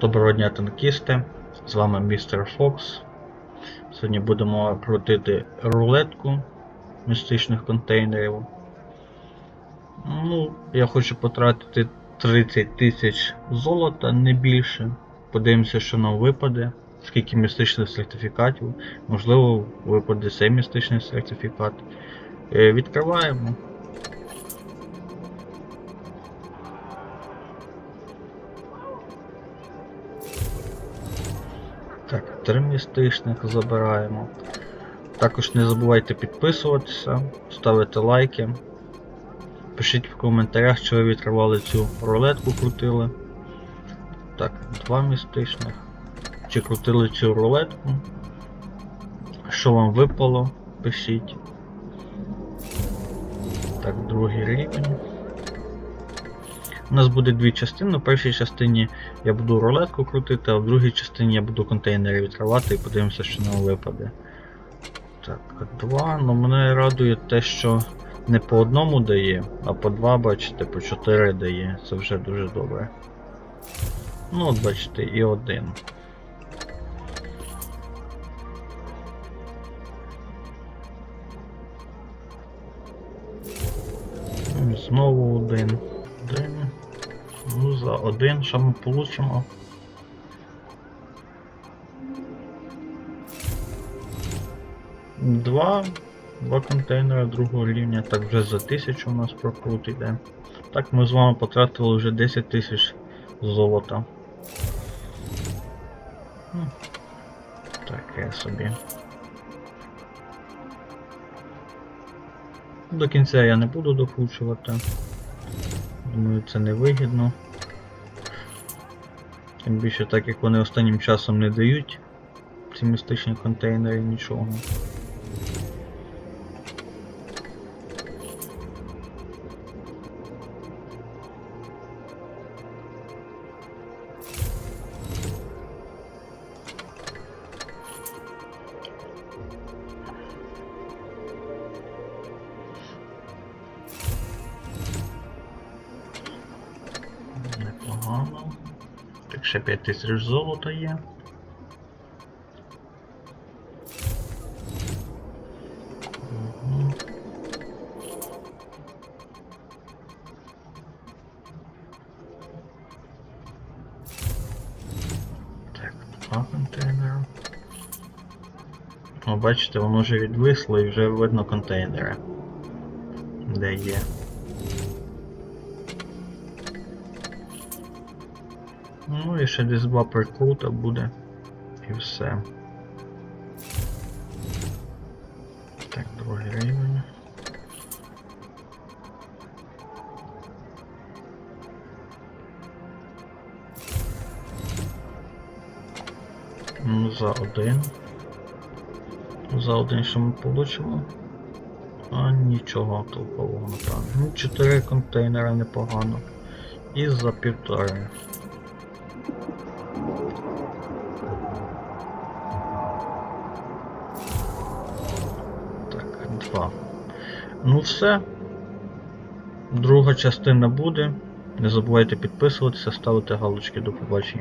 Доброго дня, танкісти. З вами містер Фокс. Сьогодні будемо крутити рулетку містичних контейнерів. Ну, я хочу потратити 30 тисяч золота, не більше. Подивимося, що нам випаде, скільки містичних сертифікатів. Можливо, випаде цей містичний сертифікат. Е, Відкриваємо. Три містичних забираємо. Також не забувайте підписуватися, ставити лайки. Пишіть в коментарях, чи ви відкривали цю рулетку, крутили. Так, два містичних. Чи крутили цю рулетку? Що вам випало? Пишіть. Так, другий рівень. У нас буде дві частини. У першій частині я буду рулетку крутити, а в другій частині я буду контейнери відкривати і подивимося, що нам випаде. Так, два. Ну мене радує те, що не по одному дає, а по два, бачите, по чотири дає. Це вже дуже добре. Ну от бачите, і один. Знову один. Один. Ну, за один, що ми получимо? Два. Два контейнери другого рівня. Так вже за тисячу у нас прокрут іде. Так ми з вами потратили вже 10 тисяч золота. Таке собі. До кінця я не буду докручувати. Думаю, це не вигідно. Тим більше так як вони останнім часом не дають ці містичні контейнери нічого. Непогано. Так ще 5 тисяч золота є. Бачите, воно вже відвисло і вже видно контейнери. Де є. Ну і ще десь два прикрута буде. І все. Так, другий рівень. Ну, за один. За один що ми получимо? А нічого толкового напевно. Ну, 4 контейнери непогано. І за півтори. Так, два. Ну все. Друга частина буде. Не забувайте підписуватися, ставити галочки до побачення.